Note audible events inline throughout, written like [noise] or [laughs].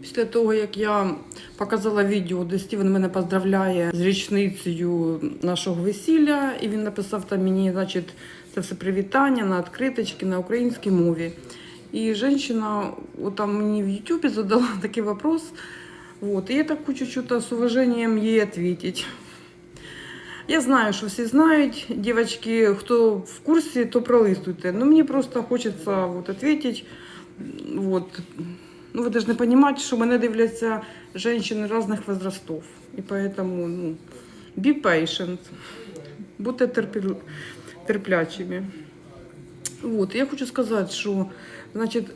Після того, як я показала відео, де Стівен мене поздравляє з річницею нашого весілля, і він написав там мені, значить, це все привітання на відкриточки на українській мові. І жінка там мені в Ютубі задала [laughs] такий вопрос. Вот, и я так хочу что-то с уважением ей. Я знаю, що всі знають, девочки, хто в курсі, то пролистуйте. Но мені просто хочеться вот. Вот. Ну, ви должны понимать, що мене дивляться жінки різних возрастов. І поэтому ну, be patient. Будьте терплячими. Вот. Я хочу сказати, що значить,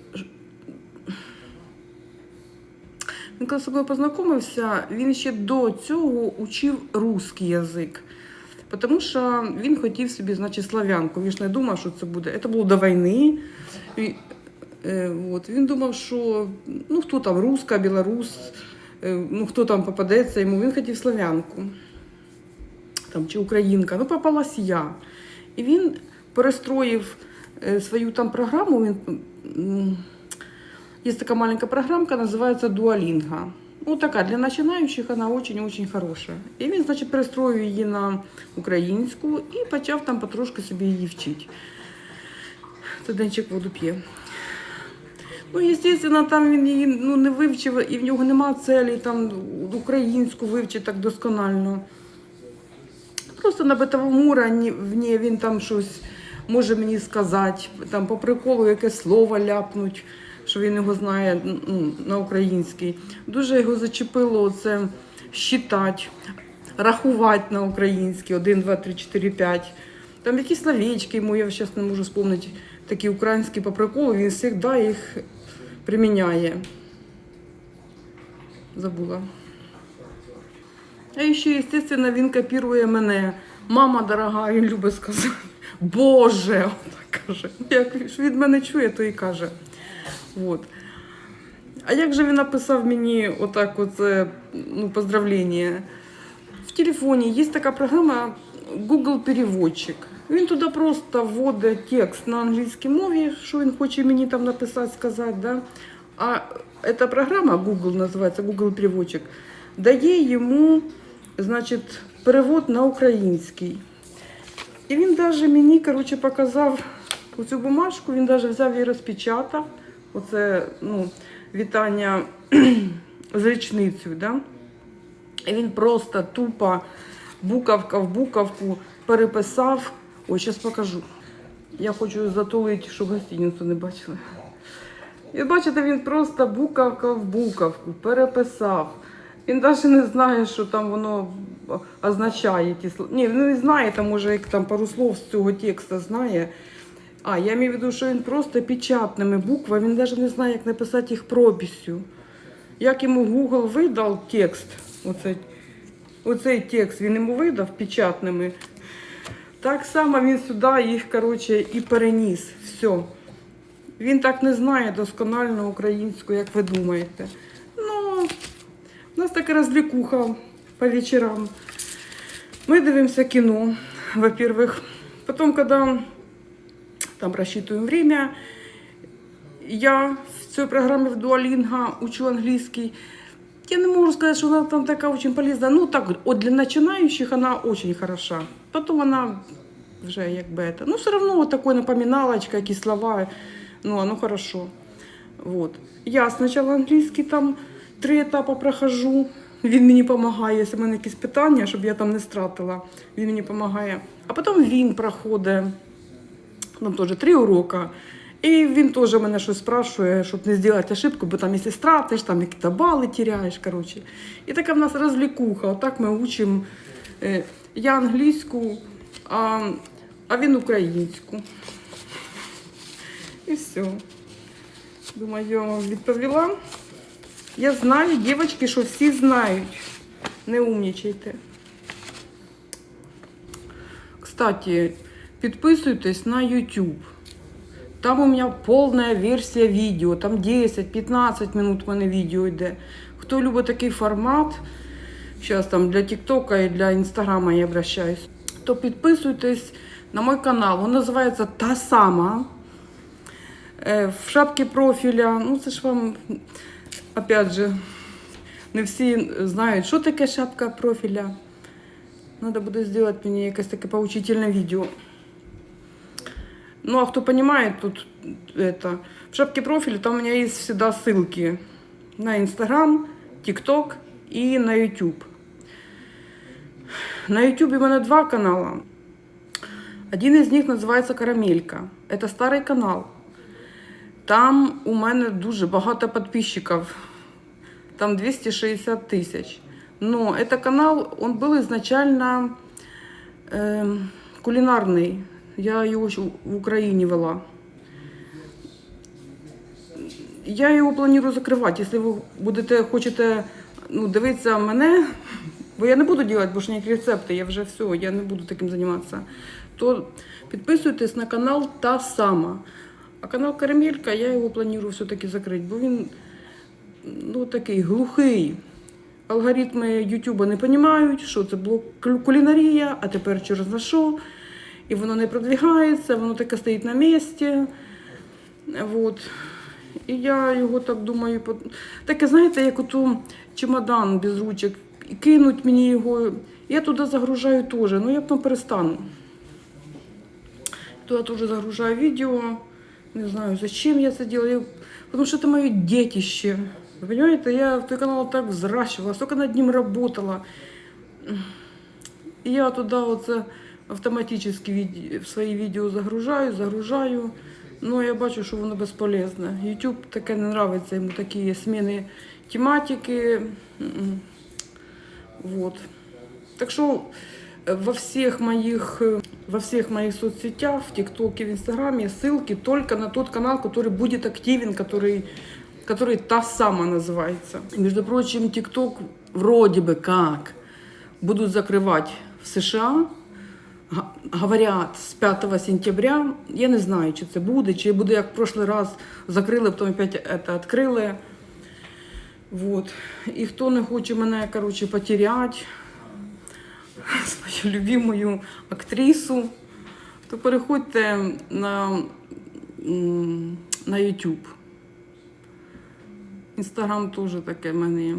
він коли з собою познайомився, він ще до цього учив русський язик. Тому що він хотів собі, значить, славянку. Він ж не думав, що це буде. Це було до війни. Е, от, він думав, що ну, хто там руска, білорус, е, ну, хто там попадеться йому, він хотів славянку. Там, чи українка. Ну, попалась я. І він перестроїв е, свою там програму. Він, м, Есть такая маленькая программка, называется Duolingo. Ну, такая, для начинающих она очень-очень хорошая. І він, значить, перестроїв її на українську і почав там потрошки собі її вчити. Це Денчик воду п'є. Ну, звісно, там він її ну, не вивчив, і в нього нема целі там українську вивчити так досконально. Просто на битовому уровні він там щось може мені сказати, там по приколу якесь слово ляпнуть, що він його знає на українській. Дуже його зачепило це считати, рахувати на українській 1, 2, 3, 4, 5. Там якісь словечки йому, я зараз не можу вспомнити, такі українські по приколу, він завжди їх приміняє. Забула. А ще, естественно, він копірує мене. Мама дорога, він любить сказати. Боже, отак каже. Як від мене чує, то і каже. Вот. А як же він написав мені отак оце, ну, поздравлення? В телефоні є така програма Google переводчик. Він туди просто вводить текст на англійській мові, що він хоче мені там написати, сказати. Да? А ця програма Google називається Google переводчик, дає йому значить, перевод на український. І він навіть мені коротше, показав цю бумажку, він навіть взяв і розпечатав. Оце ну, вітання [clears throat] з річницею. Да? І він просто тупо буковка в буковку переписав. Ось зараз покажу. Я хочу затулити, щоб гостиницю не бачили. І бачите, він просто буковка в буковку переписав. Він навіть не знає, що там воно означає ті слова. Ні, він не знає, там може як там пару слов з цього тексту знає. А, я маю в виду, що він просто печатними буквами, він навіть не знає, як написати їх прописю. Як йому Google видав текст, оцей, оцей текст він йому видав печатними. Так само він сюди їх, коротше, і переніс. Все. Він так не знає досконально українську, як ви думаєте. Ну, у нас така розвлікуха по вечорам. Ми дивимося кіно, во-первых. Потім, коли там рассчитываем время, я в цій програмі в Duolingo учу англійський. Я не можу сказати, що вона там така дуже полезна. Ну так, от для начинающих вона дуже хороша. Потім вона вже якби это. Ну, все равно вот такой напоминалочка, якісь слова, ну, оно хорошо. Вот. Я спочатку англійський там три етапи прохожу. Він мені допомагає, якщо в мене якісь питання, щоб я там не стратила. Він мені допомагає. А потім він проходить там теж три уроки. І він теж мене щось спрашує, щоб не зробити ошибку, бо там, якщо стратиш, там якісь бали теряєш. Коротше. І така в нас розлікуха. Отак ми учимо. Е, Я англійську, а, а він українську. І все. Думаю, відповіла. Я знаю, дівчатки, що всі знають. Не умнічайте. Кстати, Підписуйтесь на YouTube. Там у мене повна версія відео, там 10-15 минут у мене відео йде. Хто любить такий формат, зараз там для TikTok і для Інстаграма я обращаюсь, то підписуйтесь на мой канал. Він називається Та сама. Е, В шапці профіля, ну це ж вам опять же, не всі знають, що таке шапка профіля. Надо буде зробити мені якесь таке поучительне відео. Ну, а кто понимает, тут это, в шапке профиля там у меня есть всегда ссылки на Инстаграм, ТикТок и на YouTube. На YouTube у мене два канала. Один із них називається Карамелька. Це старий канал. Там у мене дуже багато підписчиків. Там 260 тисяч. Но это канал, он был изначально э, кулинарный. Я його в Україні вела. Я його планую закривати. Якщо ви будете, хочете ну, дивитися мене, бо я не буду робити більше ніякі рецепти, я вже все, я не буду таким займатися, то підписуйтесь на канал та сама. А канал Карамелька, я його планую все-таки закрити, бо він ну, такий глухий. Алгоритми Ютуба не розуміють, що це було кулінарія, а тепер через на що. І воно не продвигається, воно таке стоїть на місці. Вот. І я його так думаю, таке, знаєте, як ото чемодан без ручок. І кинуть мені його. Я туди загружаю теж, ну я потім перестану. Туди теж загружаю відео. Не знаю, зачем я це делаю. Потому что это мое детище. Вы понимаете, я в той канал так взращивала, столько над ним работала. І я туди оце автоматично від- в свої відео загружаю, загружаю. Ну, я бачу, що воно безполезне. YouTube таке не нравиться йому такі зміни тематики. М-м. Вот. Так что э, во всех моих, э, во всех моих соцсетях, в ТикТоке, в Инстаграме ссылки только на тот канал, который будет активен, который, который та сама называется. Между прочим, ТикТок вроде бы как будут закрывать в США. Га- Говорят, з 5 сентября, я не знаю, чи це буде, чи буде як в прошлый раз закрили, потім опять відкрили. Вот. І хто не хоче мене, короче, потерять, [laughs] свою любимую актрису, то переходьте на, на YouTube. Інстаграм теж таке в мене.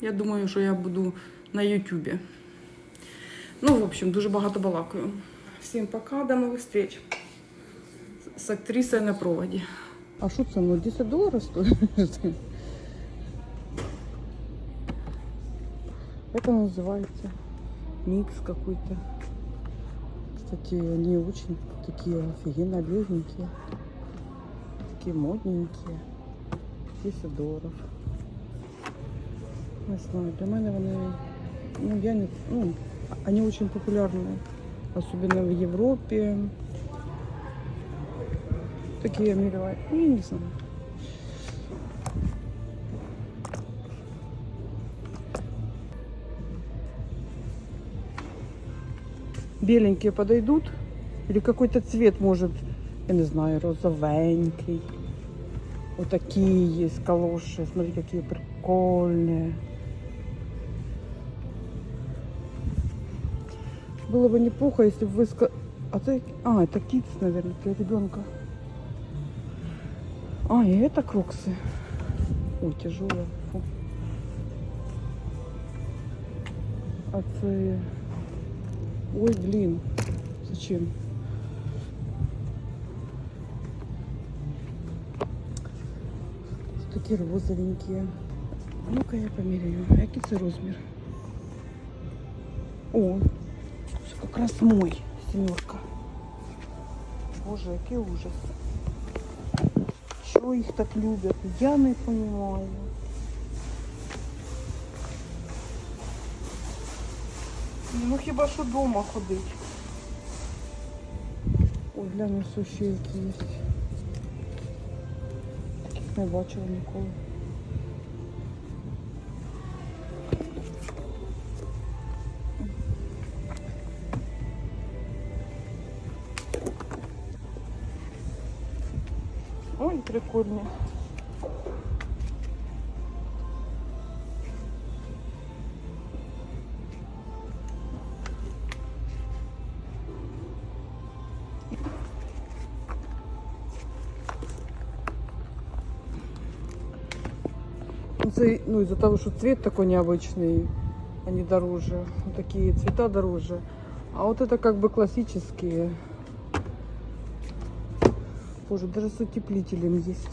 Я думаю, що я буду на Ютубі. Ну, в общем, дуже багато балакаю. Всім пока, до нових встреч. З актрисою на проводі. А що це? Ну, 10 доларів стоїть? Это называется микс какой-то. Кстати, они очень такие офигенно легенькие. Такие модненькие. 10 долларов. Не знаю, для мене вони, ну, я не, ну, они очень популярны. Особенно в Европе. Такие милые. Ну, не знаю. беленькие подойдут? Или какой-то цвет может, я не знаю, розовенький. Вот такие есть калоши. Смотри, какие прикольные. Было бы неплохо, если бы вы... ска- А, это... а, это китс, наверное, для ребенка. А, и это кроксы. Ой, тяжело. Фу. А це... Ой, блин. Зачем? Такі розовенькі. А Ну-ка я поміряю. Який це розмір? О, це якраз мой сімерка. Боже, який ужас. Чого їх так люблять? Я не розумію. Ну хіба що вдома ходить. Ой, глянь, ось ще які. Таких не бачила ніколи. Ой, прикольні. Ну, из-за того, что цвет такой необычный, они дороже. Вот такие цвета дороже. А вот это как бы классические. Боже, даже с утеплителем есть.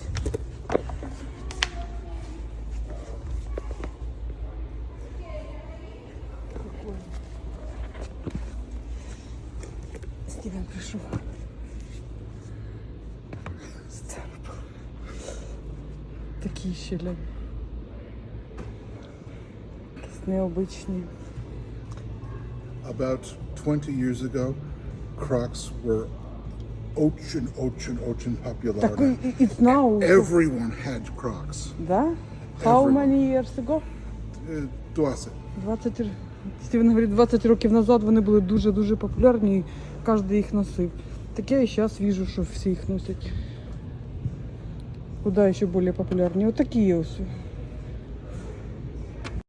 Стивен пришел. Такі щелі. Якісь. About 20 years ago, Crocs were очень, очень, очень popular. Так, it's now. Everyone had Crocs. Да? How Everyone. many years ago? Uh, 20. 20 р- Стівен говорить, 20 років назад вони були дуже-дуже популярні і кожен їх носив. Так я і зараз бачу, що всі їх носять. Куда ще більш популярні? Отакі ось.